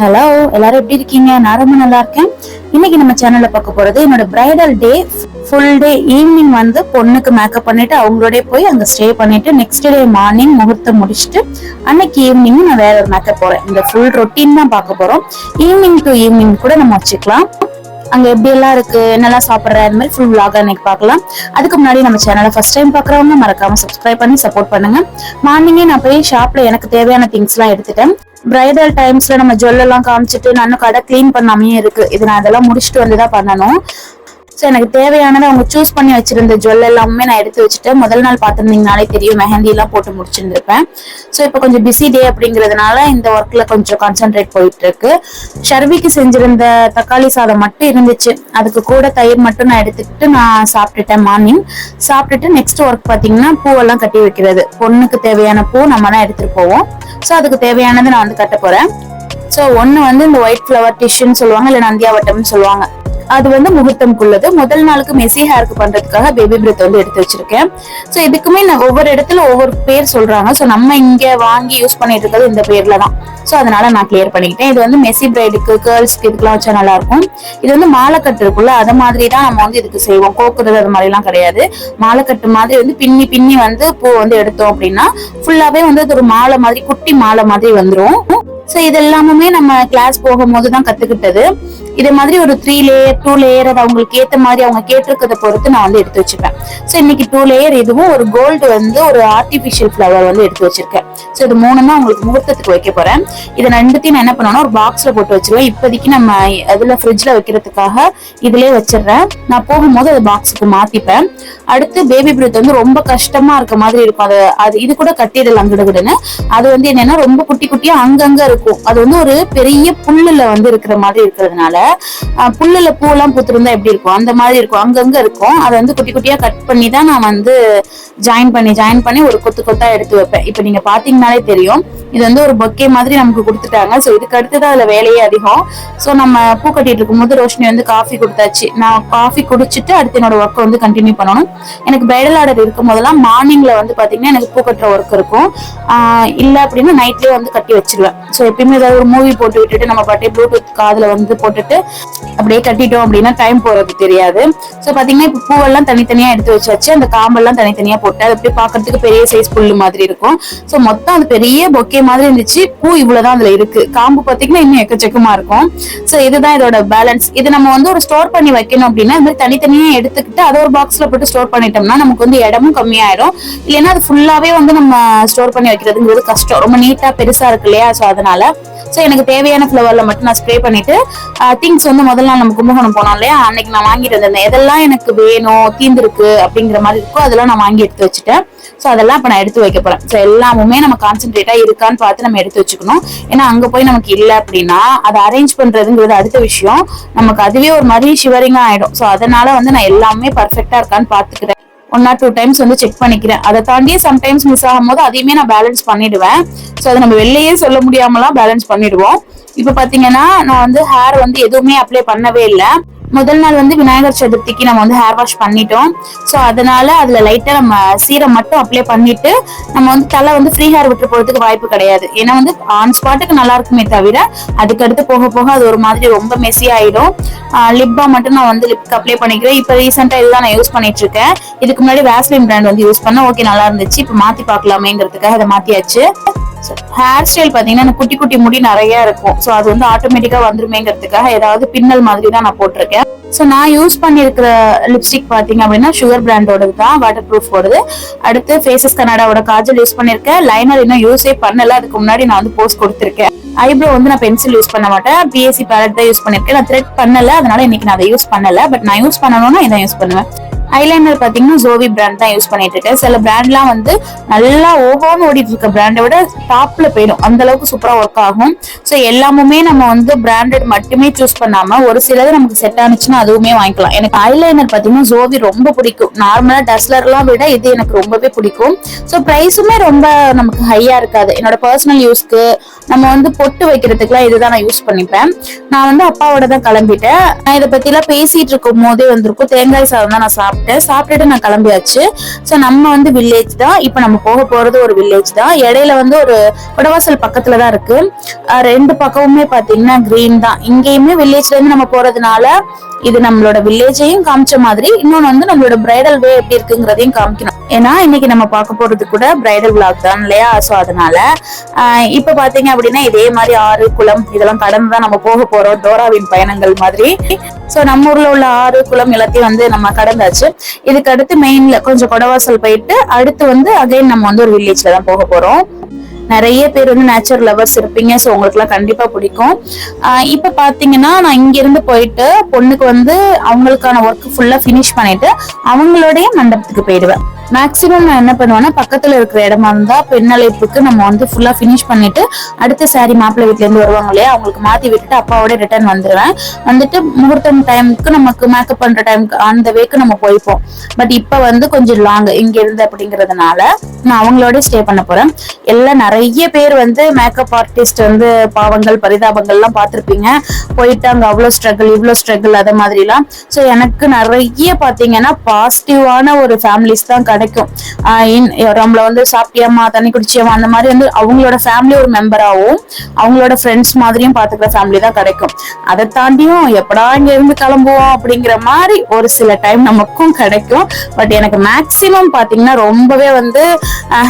Hello எல்லாரும் எப்படி இருக்கீங்க? நான் ரொம்ப நல்லா இருக்கேன். இன்னைக்கு நம்ம சேனல்ல பார்க்க போறது என்னோட bridal day full day evening வந்து பொண்ணுக்கு மேக்கப் பண்ணிட்டு அவங்களோட போய் அங்க ஸ்டே பண்ணிட்டு நெக்ஸ்ட் டே மார்னிங் முகூர்த்தம் முடிச்சுட்டு அன்னைக்கு ஈவினிங் நான் வேற ஒரு மேக்கப் போறேன். இந்த ஃபுல் ரொட்டீன் தான் பார்க்க போறோம். ஈவினிங் டு ஈவினிங் கூட நம்ம வச்சுக்கலாம். அங்க எப்படி எல்லாம் இருக்கு என்னெல்லாம் சாப்பிடுற அந்த மாதிரி ஃபுல் vlog இன்னைக்கு பார்க்கலாம். அதுக்கு முன்னாடி நம்ம சேனலை ஃபர்ஸ்ட் டைம் பாக்குறவங்க மறக்காம சப்ஸ்கிரைப் பண்ணி சப்போர்ட் பண்ணுங்க. மார்னிங்கே நான் போய் ஷாப்ல எனக்கு தேவையான திங்ஸ் எல்லாம் எடுத்துட்டேன். பிரைடல் டைம்ஸ்ல நம்ம ஜுவல் எல்லாம் காமிச்சிட்டு நான் இன்னும் கடை க்ளீன் பண்ணாமே இருக்கு. இது நான் அதெல்லாம் முடிச்சுட்டு வந்து தான் பண்ணணும். ஸோ எனக்கு தேவையானதை அவங்க சூஸ் பண்ணி வச்சிருந்த ஜுவல் எல்லாமே நான் எடுத்து வச்சுட்டேன் முதல் நாள் பார்த்துருந்தீங்கனாலே தெரியும் மெஹந்தி எல்லாம் போட்டு முடிச்சிருந்திருப்பேன். ஸோ இப்போ கொஞ்சம் பிஸி டே அப்படிங்கிறதுனால இந்த ஒர்க்ல கொஞ்சம் கான்சென்ட்ரேட் போயிட்டு இருக்கு ஷர்விக்கு செஞ்சிருந்த தக்காளி சாதம் மட்டும் இருந்துச்சு. அதுக்கு கூட தயிர் மட்டும் நான் எடுத்துக்கிட்டு நான் சாப்பிட்டுட்டேன் மார்னிங் சாப்பிட்டுட்டு நெக்ஸ்ட் ஒர்க் பார்த்தீங்கன்னா பூவெல்லாம் கட்டி வைக்கிறது. பொண்ணுக்கு தேவையான பூ நம்ம தான் எடுத்துட்டு போவோம். ஸோ அதுக்கு தேவையானதை நான் வந்து கட்ட போறேன். ஸோ ஒன்று வந்து இந்த ஒயிட் ஃப்ளவர் டிஷ்ஷுன்னு சொல்லுவாங்க இல்லை நந்தியாவட்டம்னு சொல்லுவாங்க. அது வந்து முகூர்த்தம்குள்ளது. முதல் நாளுக்கு மெஸ்ஸி ஹேருக்கு பண்றதுக்காக பேபி பிரெத் வந்து எடுத்து வச்சிருக்கேன். ஸோ இதுக்குமே நான் ஒவ்வொரு இடத்துல ஒவ்வொரு பேர் சொல்றாங்க. ஸோ நம்ம இங்க வாங்கி யூஸ் பண்ணிட்டு இருக்கிறது இந்த பேர்ல தான். ஸோ அதனால நான் கிளியர் பண்ணிக்கிட்டேன். இது வந்து மெஸ்ஸி பிரைடுக்கு கேர்ள்ஸ்க்கு இதுக்கெல்லாம் வச்சா நல்லா இருக்கும். இது வந்து மாலைக்கட்டு இருக்குல்ல அது மாதிரி தான் நம்ம வந்து இதுக்கு செய்வோம். கோக்குறது அது மாதிரிலாம் கிடையாது. மாலைக்கட்டு மாதிரி வந்து பின்னி பின்னி வந்து பூ வந்து எடுத்தோம் அப்படின்னா ஃபுல்லாவே வந்து அது ஒரு மாலை மாதிரி குட்டி மாலை மாதிரி வந்துடும் ஸோ இது எல்லாமே நம்ம கிளாஸ் போகும்போது தான் கற்றுக்கிட்டது இதே மாதிரி ஒரு த்ரீ லேயர் டூ லேயர் அது அவங்களுக்கு ஏத்த மாதிரி அவங்க கேட்டிருக்கதை பொறுத்து நான் வந்து எடுத்து வச்சுப்பேன். ஸோ இன்னைக்கு டூ லேயர் இதுவும் ஒரு கோல்டு வந்து ஒரு ஆர்டிஃபிஷியல் ஃப்ளவர் வந்து எடுத்து வச்சிருக்கேன். ஸோ இது மூணு தான் உங்களுக்கு முகூர்த்தத்துக்கு வைக்க போறேன். இதை ரெண்டுத்தையும் நான் என்ன பண்ணுவேன்னா ஒரு பாக்ஸ்ல போட்டு வச்சிருவேன். இப்போதைக்கு நம்ம அதுல ஃப்ரிட்ஜ்ல வைக்கிறதுக்காக இதுலயே வச்சிடுறேன். நான் போகும்போது அது பாக்ஸுக்கு மாத்திப்பேன். அடுத்து பேபி ப்ரூத் வந்து ரொம்ப கஷ்டமா இருக்க மாதிரி இருக்கும். அது அது இது கூட கட்டிடலாம் கிடுகிடுன்னு அது வந்து என்னன்னா ரொம்ப குட்டி குட்டியா அங்கங்க இருக்கும். அது வந்து ஒரு பெரிய புல்லுல வந்து இருக்கிற மாதிரி இருக்கிறதுனால புல்லுல புல்லுல பூவெல்லாம் பூத்திருந்தா எப்படி இருக்கும்? அந்த மாதிரி இருக்கும். அங்கங்க இருக்கும். அதை வந்து குட்டி குட்டியா கட் பண்ணி தான் நான் வந்து ஜாயின் பண்ணி ஜாயின் பண்ணி ஒரு கொத்து கொத்தா எடுத்து வைப்பேன். இப்போ நீங்க பார்த்தீங்கனாலே தெரியும். இது வந்து ஒரு பொக்கே மாதிரி நமக்கு கொடுத்துட்டாங்க. ஸோ இதுக்கு அடுத்து தான் அதுல வேலையே அதிகம். ஸோ நம்ம பூ கட்டிட்டு இருக்கும்போது ரோஷினி வந்து காஃபி கொடுத்தாச்சு. நான் காஃபி குடிச்சிட்டு அடுத்து என்னோட ஒர்க்கை வந்து கண்டினியூ பண்ணணும். எனக்கு பிரைடல் ஆர்டர் இருக்கும் போதெல்லாம் மார்னிங்ல வந்து பாத்தீங்கன்னா எனக்கு பூ கட்டுற ஒர்க் இருக்கும். இல்லை இல்ல அப்படின்னா நைட்லயே வந்து கட்டி வச்சிருவேன். ஸோ எப்பயுமே ஏதாவது ஒரு மூவி போட்டு விட்டுட்டு நம்ம பாட்டே ப்ளூடூத் காதுல வந்து போட்டுட்டு அப்படியே கட்டிட்டோம் அப்படின்னா டைம் போறது தெரியாது. ஸோ பாத்தீங்கன்னா இப்போ பூவெல்லாம் தனித்தனியா எடுத்து வச்சாச்சு. அந்த காம்பெல்லாம் தனித்தனியா போட்டு அது அப்படியே பாக்குறதுக்கு பெரிய சைஸ் புல்லு மாதிரி இருக்கும். ஸோ மொத்தம் அது பெரிய பொக்கே மாதிரி இருந்துச்சு. பூ இவ்வளவுதான் அதுல இருக்கு. காம்பு பாத்தீங்கன்னா இன்னும் எக்கச்சக்கமா இருக்கும். ஸோ இதுதான் இதோட பேலன்ஸ் இது நம்ம வந்து ஒரு ஸ்டோர் பண்ணி வைக்கணும் அப்படின்னா இந்த மாதிரி தனித்தனியா எடுத்துக்கிட்டு அதை ஒரு பாக்ஸ்ல போட்டு ஸ்டோர் பண்ணிட்டோம்னா நமக்கு வந்து இடமும் கம்மியாயிரும். இல்லைன்னா அது ஃபுல்லாவே வந்து நம்ம ஸ்டோர் பண்ணி வைக்கிறதுங்கிறது கஷ்டம். ரொம்ப நீட்டா பெருசா இருக்கு இல்லையா? ஸோ அதனால ஸோ எனக்கு தேவையான ஃப்ளவர்ல மட்டும் நான் ஸ்ப்ரே பண்ணிட்டு திங்ஸ் வந்து முதல் நாள் நம்ம கும்பகோணம் போனோம் இல்லையா? அன்னைக்கு நான் வாங்கிட்டு வந்திருந்தேன். எதெல்லாம் எனக்கு வேணும் தீந்துருக்கு அப்படிங்கிற மாதிரி இருக்கோ அதெல்லாம் நான் வாங்கி எடுத்து வச்சுட்டேன். ஸோ அதெல்லாம் இப்போ நான் எடுத்து வைக்க போறேன். ஸோ எல்லாமுமே நம்ம கான்சென்ட்ரேட்டா இருக்கான்னு பார்த்து நம்ம எடுத்து வச்சுக்கணும். ஏன்னா அங்க போய் நமக்கு இல்லை அப்படின்னா அதை அரேஞ்ச் பண்ணுறதுங்கிறது அடுத்த விஷயம். நமக்கு அதுவே ஒரு மாதிரி ஷிவரிங்காக ஆயிடும். ஸோ அதனால வந்து நான் எல்லாமே பர்ஃபெக்டாக இருக்கான்னு பார்த்துக்கிறேன். ஒன் ஆர் டூ டைம்ஸ் வந்து செக் பண்ணிக்கிறேன். அதை தாண்டியே சம்டைம்ஸ் மிஸ் ஆகும்போது அதையுமே நான் பேலன்ஸ் பண்ணிடுவேன். ஸோ அதை நம்ம வெளிலேயே சொல்ல முடியாமலாம் பேலன்ஸ் பண்ணிடுவோம். இப்போ பார்த்தீங்கன்னா நான் வந்து ஹேர் வந்து எதுவுமே அப்ளை பண்ணவே இல்லை. முதல் நாள் வந்து விநாயகர் சதுர்த்திக்கு நம்ம வந்து ஹேர் வாஷ் பண்ணிட்டோம். ஸோ அதனால அதுல லைட்டா நம்ம சீரம் மட்டும் அப்ளை பண்ணிட்டு நம்ம வந்து தலை வந்து ஃப்ரீ ஹேர் விட்டு போறதுக்கு வாய்ப்பு கிடையாது. ஏன்னா வந்து ஆன் ஸ்பாட்டுக்கு நல்லா இருக்குமே தவிர அதுக்கடுத்து போக போக அது ஒரு மாதிரி ரொம்ப மெஸ்ஸி ஆயிடும். லிப்பா மட்டும் நான் வந்து லிப்க்கு அப்ளை பண்ணிக்கிறேன். இப்போ ரீசெண்டா இதுதான் நான் யூஸ் பண்ணிட்டு இருக்கேன். இதுக்கு முன்னாடி வேஸ்லின் பிராண்ட் வந்து யூஸ் பண்ண ஓகே நல்லா இருந்துச்சு. இப்போ மாத்தி பார்க்கலாமேங்கிறதுக்காக அதை மாத்தியாச்சு. ஹேர் ஸ்டைல் பாத்தீங்கன்னா குட்டி குட்டி முடி நிறைய இருக்கும். ஸோ அது வந்து ஆட்டோமேட்டிக்கா வந்துருமேங்கிறதுக்காக ஏதாவது பின்னல் மாதிரி தான் நான் போட்டிருக்கேன். ஸோ நான் யூஸ் பண்ணியிருக்கிற லிப்ஸ்டிக் பாத்தீங்க அப்படின்னா சுகர் பிராண்டோடது தான் வாட்டர் ப்ரூஃப் ஓடுது. அடுத்து ஃபேசஸ் கனடாவோட காஜல் யூஸ் பண்ணியிருக்கேன். லைனர் இன்னும் யூஸே பண்ணல. அதுக்கு முன்னாடி நான் வந்து போஸ்ட் கொடுத்துருக்கேன். ஐப்ரோ வந்து நான் பென்சில் யூஸ் பண்ண மாட்டேன். பிஎஸ்சி பேலட் தான் யூஸ் பண்ணிருக்கேன் நான் த்ரெட் பண்ணல. அதனால இன்னைக்கு நான் அதை யூஸ் பண்ணல. பட் நான் யூஸ் பண்ணணும்னா இதை யூஸ் பண்ணுவேன். ஐலைனர் பார்த்தீங்கன்னா ஜோவி பிராண்ட் தான் யூஸ் பண்ணிட்டு இருக்கேன் சில பிராண்ட்லாம் வந்து நல்லா ஓஹோன்னு ஓடிட்டு இருக்க பிராண்டை விட டாப்ல போயிடும். அந்த அளவுக்கு சூப்பராக ஒர்க் ஆகும். ஸோ எல்லாமுமே நம்ம வந்து பிராண்டட் மட்டுமே சூஸ் பண்ணாம ஒரு சிலது நமக்கு செட் ஆனிச்சுன்னா அதுவுமே வாங்கிக்கலாம். எனக்கு ஐலைனர் பார்த்தீங்கன்னா ஜோவி ரொம்ப பிடிக்கும். நார்மலா டஸ்லர்லாம் விட இது எனக்கு ரொம்பவே பிடிக்கும். ஸோ ப்ரைஸுமே ரொம்ப நமக்கு ஹையா இருக்காது. என்னோட பர்சனல் யூஸ்க்கு நம்ம வந்து பொட்டு வைக்கிறதுக்குலாம் இதுதான் நான் யூஸ் பண்ணிப்பேன். நான் வந்து அப்பாவோட தான் கிளம்பிட்டேன். நான் இதை பற்றிலாம் பேசிட்டு இருக்கும் போதே வந்திருக்கும். தேங்காய் சாதம் தான் நான் சாப்பிட்டேன். சாப்பிட்டுட்டு நான் கிளம்பியாச்சு. ஸோ நம்ம வந்து வில்லேஜ் தான். இப்போ நம்ம போக போறது ஒரு வில்லேஜ் தான். இடையில வந்து ஒரு குடவாசல் பக்கத்துல தான் இருக்கு. ரெண்டு பக்கமுமே பாத்தீங்கன்னா கிரீன் தான். இங்கேயுமே வில்லேஜ்ல இருந்து நம்ம போறதுனால இது நம்மளோட வில்லேஜையும் காமிச்ச மாதிரி இன்னொன்னு வந்து நம்மளோட பிரைடல் வே எப்படி இருக்குங்கிறதையும் காமிக்கணும். ஏன்னா இன்னைக்கு நம்ம பார்க்க போறது கூட பிரைடல் விளாக் தான் இல்லையா? ஸோ அதனால இப்போ இப்ப பாத்தீங்க அப்படின்னா இதே மாதிரி ஆறு குளம் இதெல்லாம் கடந்து தான் நம்ம போக போறோம். டோராவின் பயணங்கள் மாதிரி. ஸோ நம்ம ஊர்ல உள்ள ஆறு குளம் எல்லாத்தையும் வந்து நம்ம கடந்தாச்சு. இதுக்கு அடுத்து மெயின்ல கொஞ்சம் கொடவாசல் போயிட்டு அடுத்து வந்து அகைன் நம்ம வந்து ஒரு வில்லேஜ்ல தான் போக போறோம். நிறைய பேர் வந்து நேச்சர் லவர்ஸ் இருப்பீங்க ஸோ உங்களுக்கு எல்லாம் கண்டிப்பா பிடிக்கும். இப்போ இப்ப பாத்தீங்கன்னா நான் இங்க இருந்து போயிட்டு பொண்ணுக்கு வந்து அவங்களுக்கான ஒர்க் ஃபுல்லா ஃபினிஷ் பண்ணிட்டு அவங்களுடைய மண்டபத்துக்கு போயிடுவேன். மேக்சிமம் நான் என்ன பண்ணுவேன்னா பக்கத்துல இருக்கிற இடமா இருந்தா பெண்ணழைப்புக்கு நம்ம வந்து ஃபுல்லா ஃபினிஷ் பண்ணிட்டு அடுத்த சாரி மாப்பிள்ளை வீட்ல இருந்து வருவாங்க இல்லையா அவங்களுக்கு மாத்தி விட்டுட்டு அப்பாவோட ரிட்டர்ன் வந்துடுவேன் வந்துட்டு முகூர்த்தம் டைமுக்கு நமக்கு மேக்கப் பண்ற டைமுக்கு அந்த வேக்கு நம்ம போய்ப்போம். பட் இப்ப வந்து கொஞ்சம் லாங் இங்க இருந்து அப்படிங்கறதுனால நான் அவங்களோட ஸ்டே பண்ண போறேன். எல்லாம் நிறைய நிறைய பேர் வந்து மேக்கப் ஆர்டிஸ்ட் வந்து பாவங்கள் பரிதாபங்கள்லாம் பார்த்துருப்பீங்க. போயிட்டு அங்கே அவ்வளோ ஸ்ட்ரகிள் இவ்வளோ ஸ்ட்ரகிள் அதை மாதிரிலாம். ஸோ எனக்கு நிறைய பார்த்தீங்கன்னா பாசிட்டிவான ஒரு ஃபேமிலிஸ் தான் கிடைக்கும். நம்மளை இன்- நம்மள வந்து சாப்பிட்டியம்மா தண்ணி குடிச்சியம்மா அந்த மாதிரி வந்து அவங்களோட ஃபேமிலி ஒரு மெம்பராகவும் அவங்களோட ஃப்ரெண்ட்ஸ் மாதிரியும் பார்த்துக்கிற ஃபேமிலி தான் கிடைக்கும். அதை தாண்டியும் எப்படா இங்கேருந்து கிளம்புவோம் அப்படிங்கிற மாதிரி ஒரு சில டைம் நமக்கும் கிடைக்கும். பட் எனக்கு மேக்சிமம் பார்த்தீங்கன்னா ரொம்பவே வந்து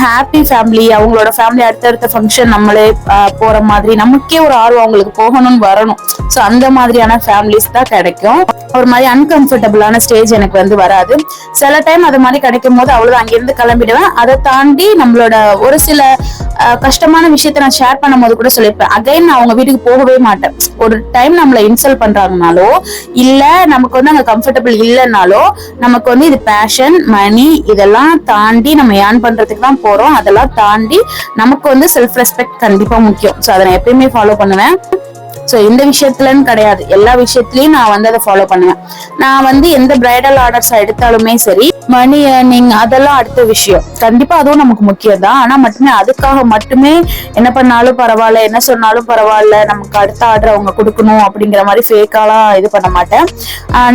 ஹாப்பி ஃபேமிலி அவங்களோட ஃபேமிலி அடுத்தடுத்த ஃபங்க்ஷன் நம்மளே ஆஹ் போற மாதிரி நமக்கே ஒரு ஆர்வம் அவங்களுக்கு போகணும்னு வரணும். ஸோ அந்த மாதிரியான ஃபேமிலிஸ் தான் கிடைக்கும். ஒரு மாதிரி அன்கம்ஃபர்டபுளான ஸ்டேஜ் எனக்கு வந்து வராது. சில டைம் அது மாதிரி கிடைக்கும் போது அவ்வளவுதான் அங்கிருந்து கிளம்பிடுவேன். அதை தாண்டி நம்மளோட ஒரு சில கஷ்டமான விஷயத்த நான் ஷேர் பண்ணும் போது கூட சொல்லியிருப்பேன். அகைன் நான் அவங்க வீட்டுக்கு போகவே மாட்டேன். ஒரு டைம் நம்மள இன்சல்ட் பண்றாங்கனாலோ இல்ல நமக்கு வந்து அங்க கம்ஃபர்டபுள் இல்லைனாலோ நமக்கு வந்து இது பேஷன் மணி இதெல்லாம் தாண்டி நம்ம ஏர்ன் பண்றதுக்கு தான் போறோம். அதெல்லாம் தாண்டி நமக்கு வந்து செல்ஃப் ரெஸ்பெக்ட் கண்டிப்பா முக்கியம். ஸோ அதை நான் எப்பயுமே ஃபாலோ பண்ணுவேன். ஸோ இந்த விஷயத்துலன்னு கிடையாது. எல்லா விஷயத்துலயும் நான் வந்து அதை ஃபாலோ பண்ணுவேன். நான் வந்து எந்த பிரைடல் ஆர்டர்ஸ் எடுத்தாலுமே சரி மணி ஏர்னிங் அதெல்லாம் அடுத்த விஷயம். கண்டிப்பா அதுவும் நமக்கு முக்கியம் தான் ஆனா மட்டுமே அதுக்காக மட்டுமே என்ன பண்ணாலும் பரவாயில்ல என்ன சொன்னாலும் பரவாயில்ல நமக்கு அடுத்த ஆர்டர் அவங்க கொடுக்கணும் அப்படிங்கிற மாதிரி ஃபேக்காலாம் இது பண்ண மாட்டேன்.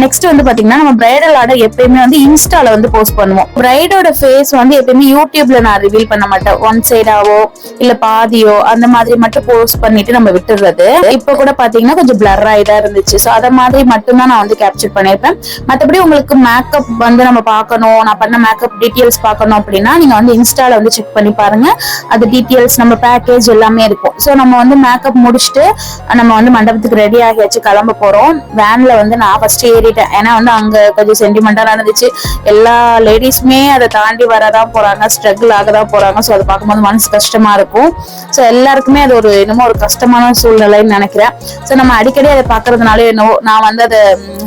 நெக்ஸ்ட் வந்து பாத்தீங்கன்னா நம்ம பிரைடல் ஆர்டர் எப்பயுமே வந்து இன்ஸ்டால வந்து போஸ்ட் பண்ணுவோம். பிரைடோட ஃபேஸ் வந்து எப்பயுமே யூடியூப்ல நான் ரிவீல் பண்ண மாட்டேன். ஒன் சைடாவோ இல்ல பாதியோ அந்த மாதிரி மட்டும் போஸ்ட் பண்ணிட்டு நம்ம விட்டுறது. இப்போ கூட பாத்தீங்கன்னா கொஞ்சம் பிளர் ஆயிதான் இருந்துச்சு. ஸோ அதை மாதிரி மட்டும்தான் நான் வந்து கேப்சர் பண்ணியிருப்பேன். மற்றபடி உங்களுக்கு மேக்கப் வந்து நம்ம பார்க்கணும். நான் பண்ண மேக்கப் டீட்டெயில்ஸ் பார்க்கணும் அப்படின்னா நீங்க வந்து இன்ஸ்டால வந்து செக் பண்ணி பாருங்க. அது டீட்டெயில்ஸ் நம்ம பேக்கேஜ் எல்லாமே இருக்கும். ஸோ நம்ம வந்து மேக்கப் முடிச்சுட்டு நம்ம வந்து மண்டபத்துக்கு ரெடி ஆகியாச்சு கிளம்ப போறோம். வேன்ல வந்து நான் ஃபர்ஸ்ட் ஏறிட்டேன். ஏன்னா வந்து அங்க கொஞ்சம் சென்டிமெண்டா நடந்துச்சு எல்லா லேடிஸுமே அதை தாண்டி வரதான் போறாங்க. ஸ்ட்ரகிள் ஆகதான் போறாங்க. ஸோ அதை பார்க்கும்போது மனசு கஷ்டமா இருக்கும். ஸோ எல்லாருக்குமே அது ஒரு என்னமோ ஒரு கஷ்டமான சூழ்நிலைன்னு நினைக்கிறேன். ஸோ நம்ம அடிக்கடி அதை பார்க்கறதுனால என்னவோ நான் வந்து அதை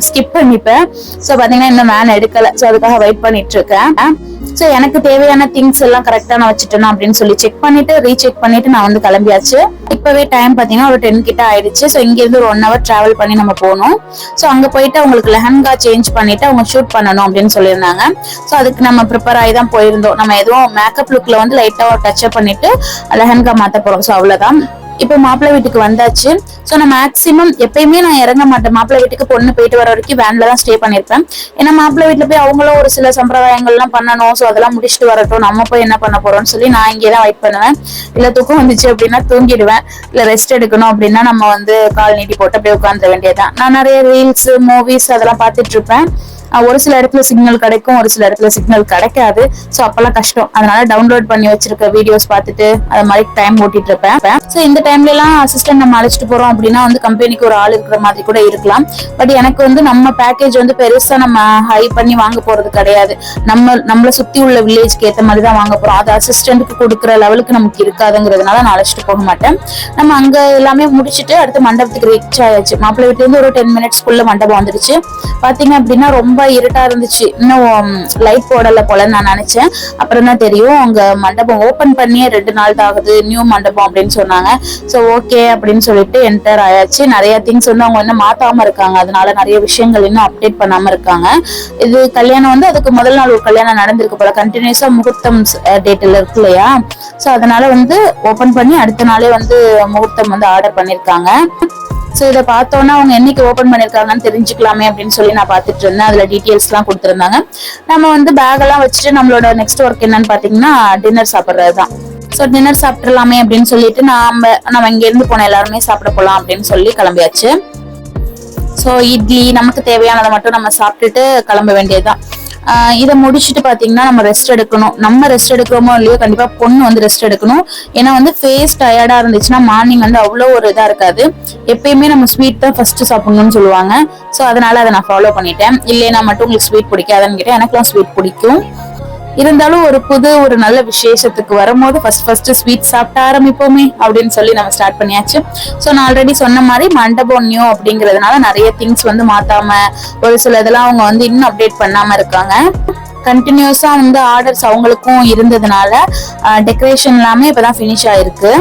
ஸ்கிப் பண்ணிப்பேன். ஸோ பார்த்தீங்கன்னா இன்னும் வேன் எடுக்கலை. ஸோ அதுக்காக வெயிட் பண்ணிட்டு இருக்கேன் ஸோ எனக்கு தேவையான திங்ஸ் எல்லாம் கரெக்டா நான் வச்சுட்டேன் அப்படின்னு சொல்லி செக் பண்ணிட்டு ரீசெக் பண்ணிட்டு நான் வந்து கிளம்பியாச்சு. இப்பவே டைம் பார்த்தீங்கன்னா ஒரு டென் கிட்ட ஆயிடுச்சு. ஸோ இங்கேருந்து ஒரு ஒன் ஹவர் டிராவல் பண்ணி நம்ம போகணும். ஸோ அங்கே போயிட்டு அவங்களுக்கு லெஹங்கா சேஞ்ச் பண்ணிட்டு அவங்க ஷூட் பண்ணணும் அப்படின்னு சொல்லியிருந்தாங்க. ஸோ அதுக்கு நம்ம ப்ரிப்பேர் ஆகி தான் போயிருந்தோம். நம்ம எதுவும் மேக்கப் லுக்கில் வந்து லைட்டாக டச்சப் பண்ணிட்டு லெஹங்கா மாற்ற போகிறோம் ஸோ அவ்வளோதான் இப்போ மாப்பிள்ளை வீட்டுக்கு வந்தாச்சு. ஸோ நான் மேக்ஸிமம் எப்பயுமே நான் இறங்க மாட்டேன். மாப்பிள்ளை வீட்டுக்கு பொண்ணு போயிட்டு வர வரைக்கும் வேன்ல தான் ஸ்டே பண்ணியிருப்பேன் ஏன்னா மாப்பிள்ளை வீட்டில் போய் அவங்களும் ஒரு சில சம்பிரதாயங்கள்லாம் பண்ணணும். ஸோ அதெல்லாம் முடிச்சுட்டு வரட்டும். நம்ம போய் என்ன பண்ண போறோம்னு சொல்லி நான் இங்கே தான் வெயிட் பண்ணுவேன். இல்லை தூக்கம் வந்துச்சு அப்படின்னா தூங்கிடுவேன். இல்லை ரெஸ்ட் எடுக்கணும் அப்படின்னா நம்ம வந்து கால் நீட்டி போட்டு அப்படியே உட்காந்துட வேண்டியதுதான். நான் நிறைய ரீல்ஸ் மூவிஸ் அதெல்லாம் பார்த்துட்டு இருப்பேன். ஒரு சில இடத்துல சிக்னல் கிடைக்கும் ஒரு சில இடத்துல சிக்னல் கிடைக்காது. ஸோ அப்பெல்லாம் கஷ்டம். அதனால டவுன்லோட் பண்ணி வச்சிருக்க வீடியோஸ் பார்த்துட்டு அது மாதிரி டைம் ஓட்டிட்டு இருப்பேன். ஸோ இந்த டைம்ல எல்லாம் அசிஸ்டன்ட் நம்ம அழைச்சிட்டு போறோம் அப்படின்னா வந்து கம்பெனிக்கு ஒரு ஆள் இருக்கிற மாதிரி கூட இருக்கலாம். பட் எனக்கு வந்து நம்ம பேக்கேஜ் வந்து பெருசா நம்ம ஹை பண்ணி வாங்க போறது கிடையாது. நம்ம நம்மள சுத்தி உள்ள வில்லேஜ்க்கு ஏத்த மாதிரி தான் வாங்க போறோம். அது அசிஸ்டன்ட்டுக்கு கொடுக்குற லெவலுக்கு நமக்கு இருக்காதுங்கிறதுனால நான் அழைச்சிட்டு போக மாட்டேன். நம்ம அங்க எல்லாமே முடிச்சுட்டு அடுத்து மண்டபத்துக்கு ரீச் ஆயாச்சு. மாப்பிள்ளை வீட்டுல இருந்து ஒரு டென் மினிட்ஸ்க்குள்ள மண்டபம் வந்துருச்சு. பாத்தீங்க அப்படின்னா ரொம்ப ரொம்ப இருட்டா இருந்துச்சு. இன்னும் லைட் போடல போலன்னு நான் நினைச்சேன். அப்புறம் தான் தெரியும் அவங்க மண்டபம் ஓபன் பண்ணியே ரெண்டு நாள் ஆகுது நியூ மண்டபம் அப்படின்னு சொன்னாங்க. சோ ஓகே அப்படின்னு சொல்லிட்டு என்டர் ஆயாச்சு. நிறைய திங்ஸ் வந்து அவங்க இன்னும் மாத்தாம இருக்காங்க. அதனால நிறைய விஷயங்கள் இன்னும் அப்டேட் பண்ணாம இருக்காங்க. இது கல்யாணம் வந்து அதுக்கு முதல் நாள் ஒரு கல்யாணம் நடந்திருக்கு போல. கண்டினியூஸா முகூர்த்தம் டேட்ல இருக்கு இல்லையா? சோ அதனால வந்து ஓபன் பண்ணி அடுத்த நாளே வந்து முகூர்த்தம் வந்து ஆர்டர் பண்ணிருக்காங்க. ஸோ இதை பார்த்தோன்னா அவங்க என்னைக்கு ஓப்பன் பண்ணியிருக்காங்கன்னு தெரிஞ்சுக்கலாமே அப்படின்னு சொல்லி நான் பார்த்துட்டு இருந்தேன். அதில் டீட்டெயில்ஸ்லாம் கொடுத்துருந்தாங்க. நம்ம வந்து பேக்கெல்லாம் வச்சுட்டு நம்மளோட நெக்ஸ்ட் ஒர்க் என்னன்னு பார்த்தீங்கன்னா டின்னர் சாப்பிட்றது தான் ஸோ டின்னர் சாப்பிட்றலாமே அப்படின்னு சொல்லிட்டு நாம நம்ம இங்கேருந்து போன எல்லாருமே சாப்பிட போகலாம் அப்படின்னு சொல்லி கிளம்பியாச்சு. ஸோ இட்லி நமக்கு தேவையானதை மட்டும் நம்ம சாப்பிட்டுட்டு கிளம்ப வேண்டியதுதான். இதை முடிச்சுட்டு பாத்தீங்கன்னா நம்ம ரெஸ்ட் எடுக்கணும். நம்ம ரெஸ்ட் எடுக்கிறோமோ இல்லையோ கண்டிப்பா பொண்ணு வந்து ரெஸ்ட் எடுக்கணும். ஏன்னா வந்து ஃபேஸ் டயர்டா இருந்துச்சுன்னா மார்னிங் வந்து அவ்வளோ ஒரு இதா இருக்காது. எப்பயுமே நம்ம ஸ்வீட் தான் ஃபர்ஸ்ட் சாப்பிடணும்னு சொல்லுவாங்க. ஸோ அதனால அதை நான் ஃபாலோ பண்ணிட்டேன். இல்லைன்னா மட்டும் உங்களுக்கு ஸ்வீட் பிடிக்காதுன்னு கேட்டேன். எனக்குலாம் ஸ்வீட் பிடிக்கும். இருந்தாலும் ஒரு புது ஒரு நல்ல விசேஷத்துக்கு வரும்போது ஃபர்ஸ்ட் ஃபர்ஸ்ட் ஸ்வீட் சாப்பிட ஆரம்பிப்போமே அப்படின்னு சொல்லி நம்ம ஸ்டார்ட் பண்ணியாச்சு. ஸோ நான் ஆல்ரெடி சொன்ன மாதிரி மண்டபம் நியூ அப்படிங்கிறதுனால நிறைய திங்ஸ் வந்து மாத்தாம ஒரு சில இதெல்லாம் அவங்க வந்து இன்னும் அப்டேட் பண்ணாம இருக்காங்க. கண்டினியூஸா வந்து ஆர்டர்ஸ் அவங்களுக்கும் இருந்ததுனால டெக்கரேஷன் எல்லாமே இப்பதான் ஃபினிஷ் ஆயிருக்கு.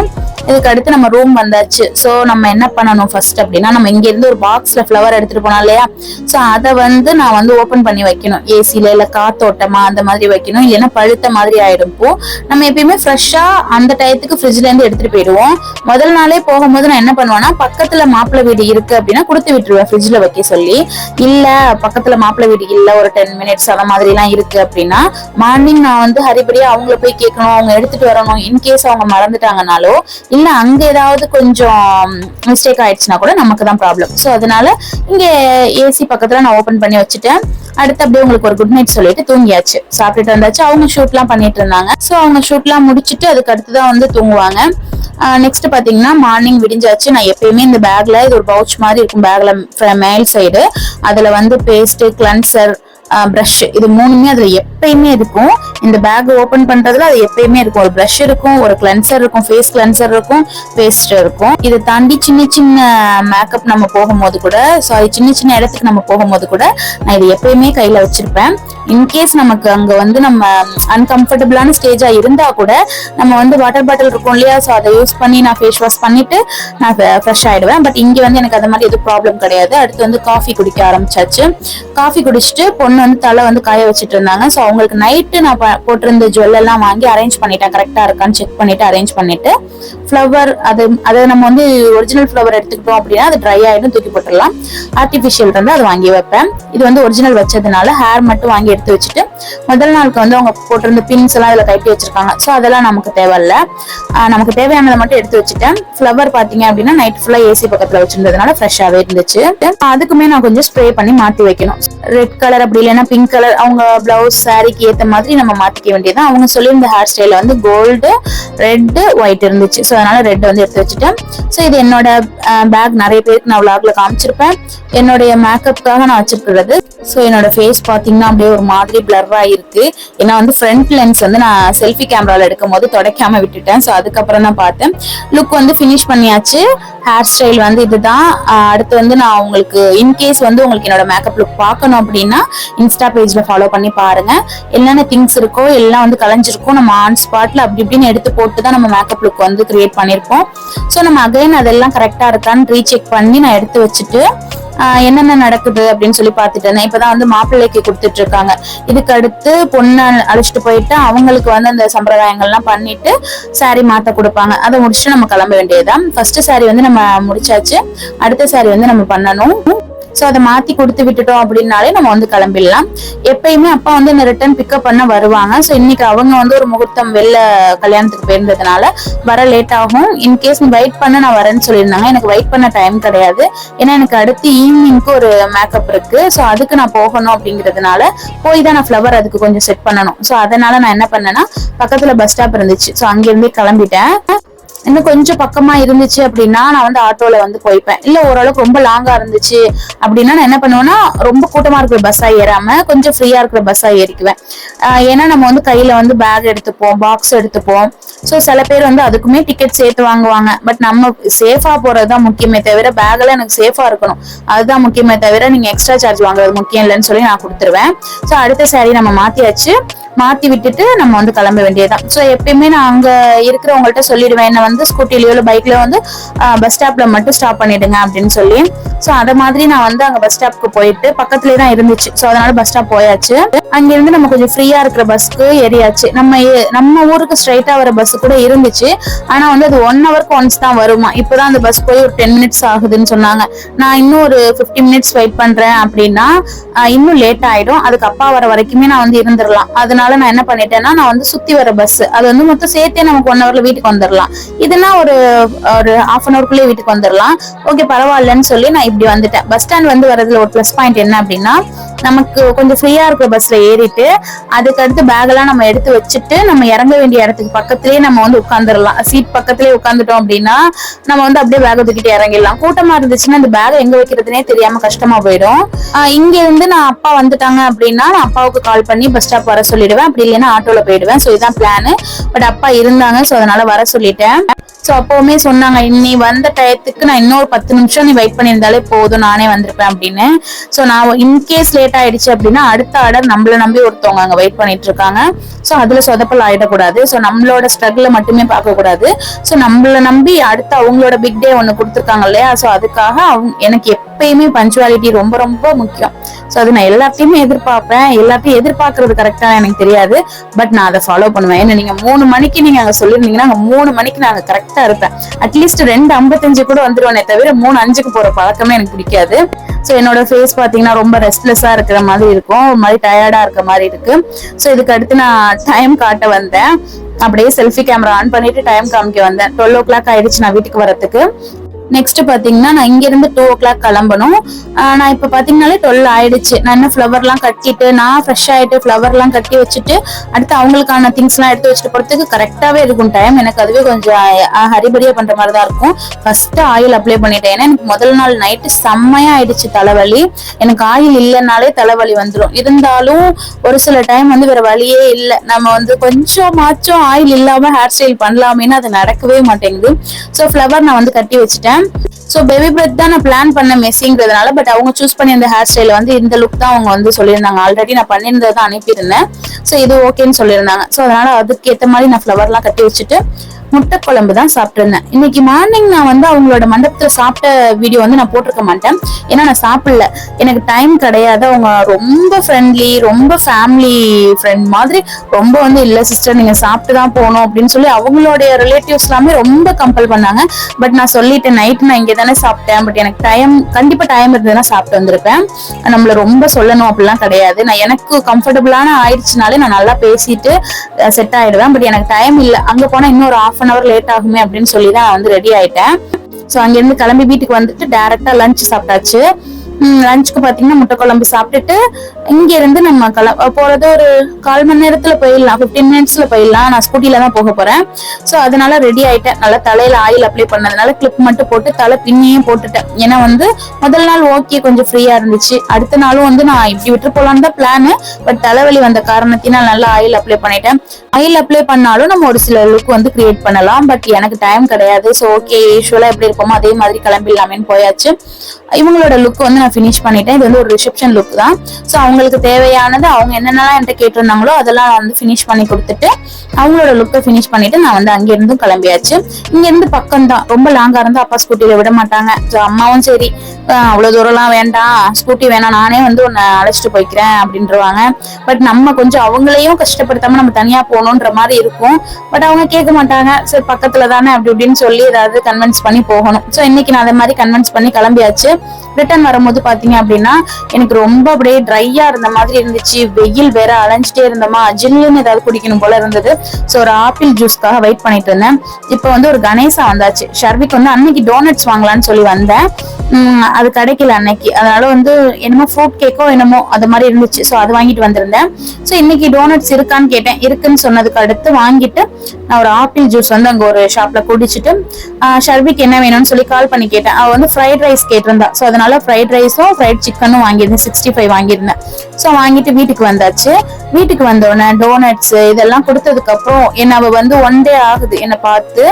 இதுக்கு அடுத்து நம்ம ரூம் வந்தாச்சு. ஸோ நம்ம என்ன பண்ணணும் ஃபர்ஸ்ட் அப்படின்னா நம்ம இங்க இருந்து ஒரு பாக்ஸ்ல ஃப்ளவர் எடுத்துட்டு போனோம் இல்லையா? ஸோ அதை வந்து நான் வந்து ஓப்பன் பண்ணி வைக்கணும். ஏசில இல்ல காத்தோட்டமா அந்த மாதிரி வைக்கணும். இல்லைன்னா பழுத்த மாதிரி ஆயிடும். பூ நம்ம எப்பயுமே ஃப்ரெஷ்ஷாக அந்த டயத்துக்கு ஃப்ரிட்ஜ்ல இருந்து எடுத்துட்டு போயிடுவோம். முதல் நாளே போகும்போது நான் என்ன பண்ணுவேன்னா பக்கத்துல மாப்பிள்ளை வீடு இருக்கு அப்படின்னா கொடுத்து விட்டுருவேன் ஃப்ரிட்ஜ்ல வைக்க சொல்லி. இல்ல பக்கத்துல மாப்பிள்ளை வீடு இல்ல ஒரு டென் மினிட்ஸ் அந்த மாதிரிலாம் இருக்கு அப்படின்னா மார்னிங் நான் வந்து ஹரிபடியாக அவங்கள போய் கேட்கணும். அவங்க எடுத்துட்டு வரணும். இன்கேஸ் அவங்க மறந்துட்டாங்கனாலோ இல்ல அங்க ஏதாவது கொஞ்சம் மிஸ்டேக் ஆயிடுச்சுன்னா கூட நமக்கு தான் ப்ராப்ளம் ஸோ அதனால இங்க ஏசி பக்கத்துல நான் ஓபன் பண்ணி வச்சுட்டேன். அடுத்து அப்படியே உங்களுக்கு ஒரு குட் நைட் சொல்லிட்டு தூங்கியாச்சு. சாப்பிட்டுட்டு வந்தாச்சு. அவங்க ஷூட்லாம் பண்ணிட்டு இருந்தாங்க. ஸோ அவங்க ஷூட்லாம் முடிச்சுட்டு அதுக்கு அடுத்து தான் வந்து தூங்குவாங்க. நெக்ஸ்ட் பாத்தீங்கன்னா மார்னிங் விடிஞ்சாச்சு. நான் எப்பயுமே இந்த பேக்ல இது ஒரு பவுச் மாதிரி இருக்கும். பேக்ல மேல் சைடு அதுல வந்து பேஸ்ட் கிளன்சர் ப்ரஷ் இது மூணுமே அதுல எப்பயுமே இருக்கும். இந்த பேக் ஓபன் பண்றதுல அது எப்பயுமே இருக்கும். ஒரு ப்ரஷ் இருக்கும் ஒரு கிளென்சர் இருக்கும் ஃபேஸ் கிளென்சர் இருக்கும் பேஸ்ட் இருக்கும். இதை தாண்டி சின்ன சின்ன மேக்கப் நம்ம போகும்போது கூட சாரி சின்ன சின்ன இடத்துக்கு நம்ம போகும்போது கூட நான் இது எப்பயுமே கையில வச்சிருப்பேன். இன்கேஸ் நமக்கு அங்க வந்து நம்ம அன்கம்ஃபர்டபுளான ஸ்டேஜா இருந்தா கூட நம்ம வந்து வாட்டர் பாட்டில் இருக்கும் இல்லையா? ஸோ அதை யூஸ் பண்ணி நான் ஃபேஸ் வாஷ் பண்ணிட்டு நான் ஃப்ரெஷ் ஆயிடுவேன். பட் இங்க வந்து எனக்கு அது மாதிரி எதுவும் ப்ராப்ளம் கிடையாது. அடுத்து வந்து காஃபி குடிக்க ஆரம்பிச்சாச்சு. காஃபி குடிச்சிட்டு பொண்ணு வந்து தலை வந்து காய வச்சுட்டு இருந்தாங்க. ஸோ அவங்களுக்கு நைட்டு நான் போட்டிருந்த ஜுவல் எல்லாம் வாங்கி அரேஞ்ச் பண்ணிட்டேன். கரெக்டா இருக்கான்னு செக் பண்ணிட்டு அரேஞ்ச் பண்ணிட்டு ஃப்ளவர் அது அதை நம்ம வந்து ஒரிஜினல் ஃப்ளவர் எடுத்துக்கிட்டோம் அப்படின்னா அது ட்ரை ஆகிடும் தூக்கி போட்டுடலாம். ஆர்டிஃபிஷியல் இருந்து அதை வாங்கி வைப்பேன். இது வந்து ஒரிஜினல் வச்சதுனால ஹேர் மட்டும் வாங்கி எடுத்து வச்சுட்டு முதல் நாளுக்கு வந்து அவங்க போட்டிருந்த பின்ஸ் எல்லாம் அதில் கட்டி வச்சிருக்காங்க. ஸோ அதெல்லாம் நமக்கு தேவையில்ல. நமக்கு தேவையானதை மட்டும் எடுத்து வச்சுட்டேன். ஃப்ளவர் பாத்தீங்க அப்படின்னா நைட் ஃபுல்லா ஏசி பக்கத்தில் வச்சிருந்ததுனால ஃப்ரெஷ்ஷாகவே இருந்துச்சு. அதுக்குமே நான் கொஞ்சம் ஸ்ப்ரே பண்ணி மாற்றி வைக்கணும். ரெட் கலர் அப்படி இல்லைன்னா பிங்க் கலர் அவங்க பிளவுஸ் சாரிக்கு ஏற்ற மாதிரி நம்ம மாற்றிக்க வேண்டியது அவங்க சொல்லியிருந்த ஹேர் ஸ்டைல வந்து கோல்டு ரெட்டு ஒயிட் இருந்துச்சு. ஸோ அதனால ரெட் வந்து எடுத்து வச்சுட்டேன். ஸோ இது என்னோட பேக் நிறைய பேருக்கு நான் விளாக்ல காமிச்சிருப்பேன். என்னுடைய மேக்கப்புக்காக நான் வச்சிருக்கிறது. ஸோ என்னோட ஃபேஸ் பார்த்தீங்கன்னா அப்படியே ஒரு மாதிரி பிளர்ரா இருக்கு ஏன்னா வந்து ஃப்ரண்ட் லென்ஸ் வந்து நான் செல்ஃபி கேமராவில் எடுக்கும் போது துடைக்காம விட்டுட்டேன். ஸோ அதுக்கப்புறம் தான் பார்த்தேன். லுக் வந்து ஃபினிஷ் பண்ணியாச்சு. ஹேர் ஸ்டைல் வந்து இதுதான். அடுத்து வந்து நான் உங்களுக்கு இன்கேஸ் வந்து உங்களுக்கு என்னோட மேக்கப் லுக் பார்க்கணும் அப்படின்னா இன்ஸ்டா பேஜில் ஃபாலோ பண்ணி பாருங்க. என்னென்ன திங்ஸ் இருக்கோ எல்லாம் வந்து கலைஞ்சிருக்கோ நம்ம ஆன் ஸ்பாட்ல அப்படி இப்படின்னு எடுத்து போட்டு தான் நம்ம மேக்கப் லுக் வந்து கிரியேட் பண்ணியிருப்போம் ஸோ நம்ம அகைன் அதெல்லாம் கரெக்டாக இருக்கான்னு ரீசெக் பண்ணி நான் எடுத்து வச்சுட்டு என்னென்ன நடக்குது அப்படின்னு சொல்லி பார்த்துட்டு இருந்தேன். இப்பதான் வந்து மாப்பிள்ளைக்கு கொடுத்துட்டு இருக்காங்க. இதுக்கு அடுத்து பொண்ணை அழைச்சிட்டு போயிட்டு அவங்களுக்கு வந்து அந்த சம்பிரதாயங்கள்லாம் பண்ணிட்டு சாரி மாத்த கொடுப்பாங்க. அதை முடிச்சுட்டு நம்ம கிளம்ப வேண்டியதுதான். ஃபர்ஸ்ட் சாரி வந்து நம்ம முடிச்சாச்சு. அடுத்த சாரி வந்து நம்ம பண்ணணும். ஸோ அதை மாத்தி கொடுத்து விட்டுட்டோம் அப்படின்னாலே நம்ம வந்து கிளம்பிடலாம். எப்பயுமே அப்பா வந்து இந்த ரிட்டர்ன் பிக்கப் பண்ண வருவாங்க. ஸோ இன்னைக்கு அவங்க வந்து ஒரு முகூர்த்தம் வெளில கல்யாணத்துக்கு போயிருந்ததுனால வர லேட் ஆகும். இன்கேஸ் நீ வெயிட் பண்ண நான் வரேன்னு சொல்லியிருந்தாங்க. எனக்கு வெயிட் பண்ண டைம் கிடையாது. ஏன்னா எனக்கு அடுத்து ஈவினிங்க்கு ஒரு மேக்கப் இருக்கு. ஸோ அதுக்கு நான் போகணும் அப்படிங்கிறதுனால போய் தான் நான் ஃப்ளவர் அதுக்கு கொஞ்சம் செட் பண்ணணும். ஸோ அதனால நான் என்ன பண்ணேன்னா பக்கத்துல பஸ் ஸ்டாப் இருந்துச்சு. ஸோ அங்கிருந்தே கிளம்பிட்டேன். இன்னும் கொஞ்சம் பக்கமா இருந்துச்சு அப்படின்னா நான் வந்து ஆட்டோல வந்து போய்ப்பேன். இல்ல ஓரளவுக்கு ரொம்ப லாங்கா இருந்துச்சு அப்படின்னா நான் என்ன பண்ணுவேன்னா ரொம்ப கூட்டமா இருக்கிற பஸ்ஸா ஏறாம கொஞ்சம் ஃப்ரீயா இருக்கிற பஸ்ஸா ஏறிக்குவேன். ஏன்னா நம்ம வந்து கையில வந்து பேக் எடுத்துப்போம் பாக்ஸ் எடுத்துப்போம். ஸோ சில பேர் வந்து அதுக்குமே டிக்கெட் சேர்த்து வாங்குவாங்க. பட் நம்ம சேஃபா போறதுதான் முக்கியமே தவிர பேக்ல எனக்கு சேஃபா இருக்கணும். அதுதான் முக்கியமே தவிர நீங்க எக்ஸ்ட்ரா சார்ஜ் வாங்குறது முக்கியம் இல்லைன்னு சொல்லி நான் கொடுத்துருவேன். ஸோ அடுத்த சாரி நம்ம மாத்தியாச்சு. மாத்தி விட்டுட்டு நம்ம வந்து கிளம்ப வேண்டியதுதான். ஸோ எப்பயுமே நான் அங்க இருக்கிறவங்கள்ட்ட சொல்லிடுவேன். என்ன வந்து ஸ்கூட்டிலயோ இல்லை பைக்லயோ வந்து பஸ் ஸ்டாப்ல மட்டும் ஸ்டாப் பண்ணிடுங்க அப்படின்னு சொல்லி. ஸோ அத மாதிரி நான் வந்து அங்க பஸ் ஸ்டாப்க்கு போயிட்டு பக்கத்துலயே தான் இருந்துச்சு. ஸோ அதனால பஸ் ஸ்டாப் போயாச்சு. அங்கிருந்து நம்ம கொஞ்சம் ஃப்ரீயா இருக்கிற பஸ்க்கு ஏறியாச்சு. நம்ம நம்ம ஊருக்கு ஸ்ட்ரைட்டா வர பஸ் கூட இருந்துச்சு. ஆனா வந்து அது ஒன் ஹவருக்கு ஒன்ஸ் தான் வருமா? இப்பதான் அந்த பஸ் போய் ஒரு டென் மினிட்ஸ் ஆகுதுன்னு சொன்னாங்க. நான் இன்னும் ஒரு ஃபிஃப்டி மினிட்ஸ் வெயிட் பண்றேன் அப்படின்னா இன்னும் லேட் ஆயிடும். அதுக்கு அப்பா வர வரைக்குமே நான் வந்து இருந்துடலாம். அதனால அதனால நான் என்ன பண்ணிட்டேன்னா நான் வந்து சுத்தி வர பஸ் அது வந்து மொத்தம் சேர்த்தே நமக்கு ஒன் ஹவர்ல வீட்டுக்கு வந்துடலாம் இதுனா ஒரு ஒரு ஹாஃப் அன் ஹவர்க்குள்ளே வீட்டுக்கு வந்துடலாம் ஓகே பரவாயில்லன்னு சொல்லி நான் இப்படி வந்துட்டேன். பஸ் ஸ்டாண்ட் வந்து வரதுல ஒரு ப்ளஸ் பாயிண்ட் என்ன அப்படின்னா நமக்கு கொஞ்சம் ஃப்ரீயா இருக்கிற பஸ்ல ஏறிட்டு அதுக்கடுத்து பேக்கெல்லாம் பேக் எல்லாம் நம்ம எடுத்து வச்சுட்டு நம்ம இறங்க வேண்டிய இடத்துக்கு பக்கத்துலயே நம்ம வந்து உட்காந்துடலாம் சீட் பக்கத்துலயே உட்காந்துட்டோம் அப்படின்னா நம்ம வந்து அப்படியே பேக் தூக்கிட்டு இறங்கிடலாம். கூட்டமா இருந்துச்சுன்னா அந்த பேக் எங்க வைக்கிறதுனே தெரியாம கஷ்டமா போயிடும். இங்க இருந்து நான் அப்பா வந்துட்டாங்க அப்படின்னா நான் அப்பாவுக்கு கால் பண்ணி பஸ் ஸ்டாப் வர சொல்லிடுவேன். அப்படி இல்லைன்னா ஆட்டோல போயிடுவேன். ஸோ இதுதான் பிளான் பட் அப்பா இருந்தாங்க. ஸோ அதனால வர சொல்லிட்டேன். ஸோ அப்போவுமே சொன்னாங்க நீ வந்த டயத்துக்கு நான் இன்னொரு பத்து நிமிஷம் நீ வெயிட் பண்ணியிருந்தாலே போதும் நானே வந்திருப்பேன் அப்படின்னு. ஸோ நான் இன்கேஸ் லேட் ஆயிடுச்சு அப்படின்னா அடுத்த ஆர்டர் நம்மளை நம்பி ஒருத்தவங்க அங்கே வெயிட் பண்ணிட்டு இருக்காங்க ஸோ அதுல சொதப்பல் ஆயிடக்கூடாது. ஸோ நம்மளோட ஸ்ட்ரகிளை மட்டுமே பார்க்க கூடாது ஸோ நம்மள நம்பி அடுத்து அவங்களோட பிக் டே ஒன்று கொடுத்துருக்காங்க இல்லையா? ஸோ அதுக்காக அவங்க எனக்கு எப்பயுமே பஞ்சுவாலிட்டி ரொம்ப ரொம்ப முக்கியம். ஸோ அது நான் எல்லாத்தையுமே எதிர்பார்ப்பேன். எல்லாத்தையும் எதிர்பார்க்கறது கரெக்டாக எனக்கு தெரியாது. பட் நான் அதை ஃபாலோ பண்ணுவேன். ஏன்னா நீங்க மூணு மணிக்கு நீங்க அங்கே சொல்லியிருந்தீங்கன்னா அங்கே மூணு மணிக்கு நாங்கள் கரெக்ட் கரெக்டா இருப்பேன். அட்லீஸ்ட் ரெண்டு ஐம்பத்தஞ்சு கூட வந்துருவானே தவிர மூணு அஞ்சுக்கு போற பழக்கமே எனக்கு பிடிக்காது. ஸோ என்னோட ஃபேஸ் பார்த்தீங்கன்னா ரொம்ப ரெஸ்ட்லெஸ்ஸா இருக்கிற மாதிரி இருக்கும். ஒரு மாதிரி டயர்டா இருக்க மாதிரி இருக்கு. ஸோ இதுக்கு அடுத்து நான் டைம் காட்ட வந்தேன். அப்படியே செல்ஃபி கேமரா ஆன் பண்ணிட்டு டைம் காமிக்க வந்தேன். டுவெல் ஓ கிளாக் ஆயிடுச்சு நான் வீட்டுக்கு வரத்துக்கு நெக்ஸ்ட் பாத்தீங்கன்னா நான் இங்க இருந்து டூ ஓ கிளாக் கிளம்பணும் நான் இப்ப பாத்தீங்கன்னாலே டுவெல் ஆயிடுச்சு. நான் என்ன ஃபிளவர் எல்லாம் கட்டிட்டு நான் ஃப்ரெஷ் ஆயிட்டு ஃபிளவர் எல்லாம் கட்டி வச்சுட்டு அடுத்து அவங்களுக்கான திங்ஸ் எல்லாம் எடுத்து வச்சுட்டு போறதுக்கு கரெக்டாவே இருக்கும் டைம் எனக்கு அதுவே கொஞ்சம் ஆஹ் ஹரிபரியா பண்ற மாதிரி தான் இருக்கும். ஃபர்ஸ்ட் ஆயில் அப்ளை பண்ணிட்டேன். ஏன்னா எனக்கு முதல் நாள் நைட்டு செம்மையா ஆயிடுச்சு தலைவலி. எனக்கு ஆயில் இல்லைனாலே தலைவலி வந்துடும் இருந்தாலும் ஒரு சில டைம் வந்து வேற வழியே இல்லை. நம்ம வந்து கொஞ்சம் மாச்சும் ஆயில் இல்லாம ஹேர் ஸ்டைல் பண்ணலாமேன்னு அது நடக்கவே மாட்டேங்குது. ஸோ ஃபிளவர் நான் வந்து கட்டி வச்சுட்டேன். ஸோ பேபி பிரத் தான் நான் பிளான் பண்ண மெஸ்ஸிங்கிறதுனால பட் அவங்க சூஸ் பண்ணி அந்த ஹேர் ஸ்டைல வந்து இந்த லுக் தான் அவங்க வந்து சொல்லியிருந்தாங்க. ஆல்ரெடி நான் பண்ணியிருந்ததை தான் அனுப்பியிருந்தேன். ஸோ இது ஓகேன்னு சொல்லியிருந்தாங்க. ஸோ அதனால அதுக்கு ஏற்ற மாதிரி நான் ஃப்ளவர்லாம் கட்டி வச்சுட்டு முட்டை குழம்பு தான் சாப்பிட்டுருந்தேன். இன்னைக்கு மார்னிங் நான் வந்து அவங்களோட மண்டபத்துல சாப்பிட்ட வீடியோ வந்து நான் போட்டிருக்க மாட்டேன். ஏன்னா நான் சாப்பிடல. எனக்கு டைம் கிடையாது அவங்க ரொம்ப ஃப்ரெண்ட்லி ரொம்ப ஃபேமிலி ஃப்ரெண்ட் மாதிரி ரொம்ப வந்து இல்ல சிஸ்டர் நீங்க சாப்பிட்டு தான் போகணும் அப்படின்னு சொல்லி அவங்களுடைய ரிலேட்டிவ்ஸ் எல்லாமே ரொம்ப கம்பல் பண்ணாங்க. பட் நான் சொல்லிட்டேன் நைட் நான் இங்கே தானே சாப்பிட்டேன். பட் எனக்கு டைம் கண்டிப்பா டைம் இருந்ததுன்னா சாப்பிட்டு வந்திருப்பேன். நம்மள ரொம்ப சொல்லணும் அப்படிலாம் கிடையாது. நான் எனக்கு கம்ஃபர்டபுளான ஆயிடுச்சுனாலே நான் நல்லா பேசிட்டு செட் ஆயிடுவேன். பட் எனக்கு டைம் இல்லை. அங்க போனா இன்னொரு of half an hour late ஆகுமே அப்படின்னு சொல்லி தான் நான் வந்து ரெடி ஆயிட்டேன். ஸோ அங்கேருந்து கிளம்பி வீட்டுக்கு வந்துட்டு டேரக்டா லஞ்ச் சாப்பிட்டாச்சு. லஞ்சுக்கு பார்த்தீங்கன்னா முட்டை குழம்பு சாப்பிட்டுட்டு இங்க இருந்து நம்ம கிள போறது ஒரு கால் மணி நேரத்துல போயிடலாம். ஃபிஃப்டீன் மினிட்ஸ்ல போயிடலாம். நான் ஸ்கூட்டில தான் போக போறேன். ஸோ அதனால ரெடி ஆயிட்டேன். நல்லா தலையில ஆயில் அப்ளை பண்ணதுனால கிளிப் மட்டும் போட்டு தலை பின்னியும் போட்டுட்டேன். ஏன்னா வந்து முதல் நாள் ஓகே கொஞ்சம் ஃப்ரீயா இருந்துச்சு. அடுத்த நாளும் வந்து நான் இப்படி விட்டு போலான்னு தான் பிளானு பட் தலைவலி வந்த காரணத்தினால் நல்லா ஆயில் அப்ளை பண்ணிட்டேன். ஆயில் அப்ளை பண்ணாலும் நம்ம ஒரு சில லுக் வந்து கிரியேட் பண்ணலாம். பட் எனக்கு டைம் கிடையாது. ஸோ ஓகே யூஸ்வலா எப்படி இருப்போமோ அதே மாதிரி கிளம்பிடலாமேன்னு போயாச்சு. இவங்களோட லுக் வந்து நான் ஃபினிஷ் பண்ணிட்டேன். இது வந்து ஒரு ரிசப்ஷன் லுக் தான். ஸோ அவங்களுக்கு தேவையானது அவங்க என்னென்னலாம் என்கிட்ட கேட்டிருந்தாங்களோ அதெல்லாம் நான் வந்து ஃபினிஷ் பண்ணி கொடுத்துட்டு அவங்களோட லுக்கை ஃபினிஷ் பண்ணிட்டு நான் வந்து அங்கிருந்தும் கிளம்பியாச்சு. இங்க இருந்து பக்கம் தான் ரொம்ப லாங்கா இருந்தால் அப்பா ஸ்கூட்டியில் விட மாட்டாங்க. ஸோ அம்மாவும் சரி. அவ்வளோ தூரம்லாம் வேண்டாம். ஸ்கூட்டி வேணாம். நானே வந்து உன்னை அழைச்சிட்டு போய்க்கிறேன் அப்படின்றவாங்க. பட் நம்ம கொஞ்சம் அவங்களையும் கஷ்டப்படுத்தாம நம்ம தனியா போகணுன்ற மாதிரி இருக்கும். பட் அவங்க கேட்க மாட்டாங்க. சரி பக்கத்துல தானே அப்படி இப்படின்னு சொல்லி ஏதாவது கன்வின்ஸ் பண்ணி போகணும். ஸோ இன்னைக்கு நான் அதை மாதிரி கன்வின்ஸ் பண்ணி கிளம்பியாச்சு. ரிட்டர்ன் வரும்போது பாத்தீங்க அப்படின்னா எனக்கு ரொம்ப அப்படியே ட்ரையா இருந்த மாதிரி இருந்துச்சு. வெயில் வேற அலைஞ்சிட்டே இருந்தோமா. ஜில்லுன்னு ஏதாவது குடிக்கணும் போல இருந்தது. ஸோ ஒரு ஆப்பிள் ஜூஸ்க்காக வெயிட் பண்ணிட்டு இருந்தேன். இப்போ வந்து ஒரு கணேசா வந்தாச்சு. ஷர்விக் வந்து அன்னைக்கு டோனட்ஸ் வாங்கலாம்னு சொல்லி வந்தேன். அது கிடைக்கல அன்னைக்கு. அதனால வந்து என்னமோ ஃப்ரூட் கேக்கோ என்னமோ அது மாதிரி இருந்துச்சு. ஸோ அது வாங்கிட்டு வந்திருந்தேன். ஸோ இன்னைக்கு டோனட்ஸ் இருக்கான்னு கேட்டேன். இருக்குன்னு சொன்னதுக்கு அடுத்து வாங்கிட்டு நான் ஒரு ஆப்பிள் ஜூஸ் வந்து அங்க ஒரு ஷாப்ல குடிச்சிட்டு ஷர்விக் என்ன வேணும்னு சொல்லி கால் பண்ணி கேட்டேன். அவ வந்து ஃப்ரைட் ரைஸ் கேட்டிருந்தா. ஸோ அதனால ஃப்ரைட் ரைஸ் ரைஸும் ஃப்ரைட் சிக்கனும் வாங்கியிருந்தேன் சிக்ஸ்டி ஃபைவ் வாங்கியிருந்தேன். ஸோ வாங்கிட்டு வீட்டுக்கு வந்தாச்சு. வீட்டுக்கு வந்தோடனே டோனட்ஸ் இதெல்லாம் கொடுத்ததுக்கு அப்புறம் என்ன வந்து ஒன் டே ஆகுது. என்னை பார்த்து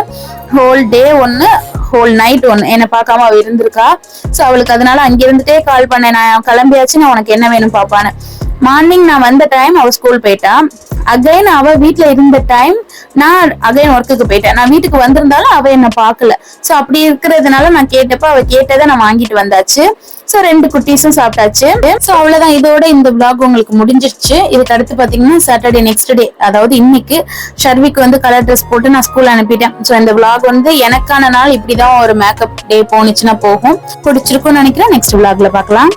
ஹோல் டே ஒன்னு ஹோல் நைட் ஒன்னு என்னை பார்க்காம அவள் இருந்திருக்கா. ஸோ அவளுக்கு அதனால அங்கிருந்துட்டே கால் பண்ணேன். நான் கிளம்பியாச்சு நான் உனக்கு என்ன வேணும்? பாப்பான்னு. மார்னிங் நான் வந்த டைம் அவ ஸ்கூல் போயிட்டா. அகைன் அவ வீட்ல இருந்த டைம் நான் அகைன் ஒர்க்குக்கு போயிட்டேன். நான் வீட்டுக்கு வந்திருந்தாலும் அவ என்ன பார்க்கல. சோ அப்படி இருக்கிறதுனால நான் கேட்டப்ப அவ கேட்டதை நான் வாங்கிட்டு வந்தாச்சு. சோ ரெண்டு குட்டீஸும் சாப்பிட்டாச்சு. சோ அவ்வளவுதான். இதோட இந்த vlog உங்களுக்கு முடிஞ்சிருச்சு. இதுக்கு அடுத்து பாத்தீங்கன்னா சாட்டர்டே நெக்ஸ்ட் டே அதாவது இன்னைக்கு ஷர்விக்கு வந்து கலர் ட்ரெஸ் போட்டு நான் ஸ்கூல் அனுப்பிட்டேன். சோ இந்த vlog வந்து எனக்கான நாள் இப்படிதான் ஒரு மேக்கப் டே போனுச்சுன்னா போகும். பிடிச்சிருக்கும்னு நினைக்கிறேன். நெக்ஸ்ட் vlogல பார்க்கலாம்.